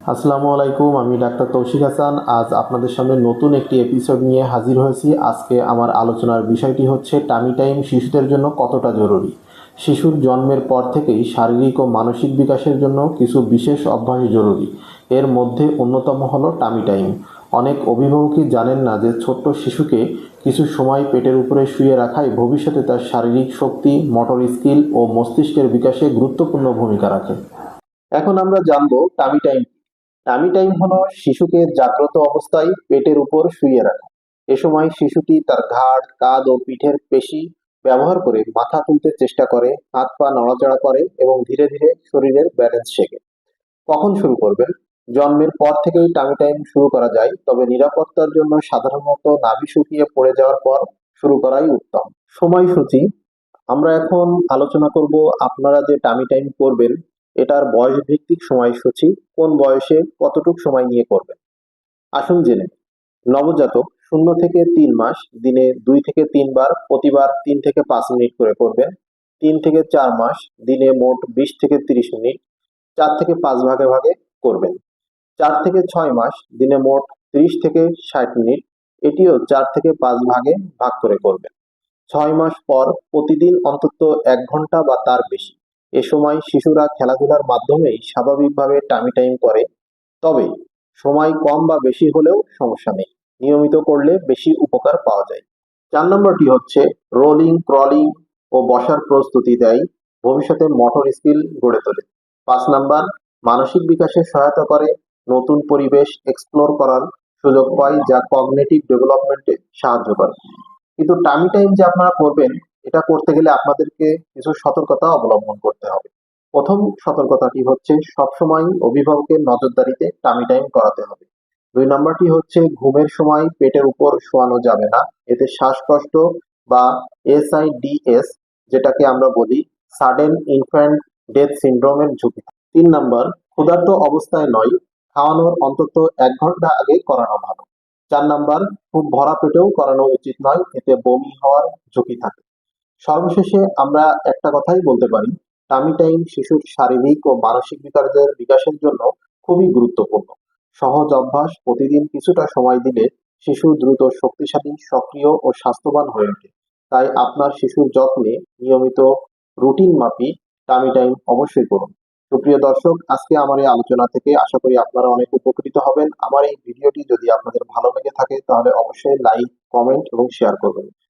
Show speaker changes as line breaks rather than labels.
আসসালামু আলাইকুম, আমি ডাক্তার তৌশিক হাসান। আজ আপনাদের সামনে নতুন একটি এপিসোড নিয়ে হাজির হয়েছি। আজকে আমার আলোচনার বিষয়টি হচ্ছে টামি টাইম শিশুদের জন্য কতটা জরুরি? শিশুর জন্মের পর থেকেই শারীরিক ও মানসিক বিকাশের জন্য কিছু বিশেষ অভ্যাস জরুরি। এর মধ্যে অন্যতম হলো টামি টাইম অনেক অভিভাবকই জানেন না যে ছোট্ট শিশুকে কিছু সময় পেটের উপরে শুয়ে রাখায় ভবিষ্যতে তার শারীরিক শক্তি মোটর স্কিল ও মস্তিষ্কের বিকাশে গুরুত্বপূর্ণ ভূমিকা রাখে। এখন আমরা জানব টামি টাইম টামি টাইম হলো শিশুকে জাগ্রত অবস্থায় পেটের উপর শুইয়ে রাখা। এ সময় শিশুটি তার ঘাড়, কাঁধ ও পিঠের পেশি ব্যবহার করে মাথা তুলতে চেষ্টা করে, হাত পা নড়াচড়া করে এবং ধীরে ধীরে শরীরের ব্যালেন্স শেখে। কখন শুরু করবেন? জন্মের পর থেকেই টামি টাইম শুরু করা যায়, তবে নিরাপত্তার জন্য সাধারণত নাভি শুকিয়ে পড়ে যাওয়ার পর শুরু করাই উত্তম। সময়সূচি। আমরা এখন আলোচনা করব আপনারা যে টামি টাইম করবেন এটার বয়স ভিত্তিক সময়সূচি কোন বয়সে কতটুক সময় নিয়ে করবেন? আসুন জেনে নবজাতক শূন্য থেকে তিন মাস, দিনে দুই থেকে তিনবার, প্রতিবার তিন থেকে পাঁচ মিনিট করে করবেন। তিন থেকে চার মাস, দিনে মোট বিশ থেকে তিরিশ মিনিট, চার থেকে পাঁচ ভাগে ভাগে করবেন। চার থেকে ছয় মাস, দিনে মোট ত্রিশ থেকে ষাট মিনিট, এটিও চার থেকে পাঁচ ভাগে ভাগ করে করবেন। ছয় মাস পর প্রতিদিন অন্তত এক ঘণ্টা বা তার বেশি। এ সময় শিশুরা খেলাধুলার মাধ্যমেই স্বাভাবিকভাবে টামি টাইম করে। তবে সময় কম বা বেশি হলেও সমস্যা নেই। নিয়মিত করলে বেশি উপকার পাওয়া যায়। চার নম্বরটি হচ্ছে রোলিং ক্রলিং ও বসার প্রস্তুতি দেয়। ভবিষ্যতে মোটর স্কিল গড়ে তোলে। পাঁচ নাম্বার, মানসিক বিকাশে সহায়তা করে। নতুন পরিবেশ এক্সপ্লোর করার সুযোগ পায় যা কগনেটিভ ডেভেলপমেন্টে সাহায্য করে। কিন্তু টামি টাইম যে আপনারা করবেন এটা করতে গেলে আপনাদেরকে কিছু সতর্কতা অবলম্বন করতে হবে। প্রথম সতর্কতাটি হচ্ছে সবসময় অভিভাবকের নজরদারিতে টামি টাইম করাতে হবে। দুই নম্বরটি হচ্ছে ঘুমের সময় পেটের উপর শোয়ানো যাবে না। এতে শ্বাসকষ্ট বা এসআইডিএস যেটাকে আমরা বলি সাডেন ইনফ্যান্ট ডেথ সিন্ড্রোমের ঝুঁকি। তিন নম্বর, ক্ষুধার্ত অবস্থায় নয়, খাওয়ানোর অন্তত এক ঘণ্টা আগে করানো ভালো। চার নাম্বার, খুব ভরা পেটেও করানো উচিত নয়, এতে বমি হওয়ার ঝুঁকি থাকে। সর্বশেষে আমরা একটা কথাই বলতে পারি টামি টাইম শিশুর শারীরিক ও মানসিক বিকাশের বিকাশের জন্য খুবই গুরুত্বপূর্ণ। সহজ অভ্যাস প্রতিদিন কিছুটা সময় দিলে শিশু দ্রুত শক্তিশালী, সক্রিয় ও স্বাস্থ্যবান হয়ে ওঠে। তাই আপনার শিশুর যত্নে নিয়মিত রুটিন মাপি টামি টাইম অবশ্যই করুন। সুপ্রিয় দর্শক, আজকে আমার এই আলোচনা থেকে আশা করি আপনারা অনেক উপকৃত হবেন। আমার এই ভিডিওটি যদি আপনাদের ভালো লেগে থাকে, তাহলে অবশ্যই লাইক কমেন্ট এবং শেয়ার করবেন।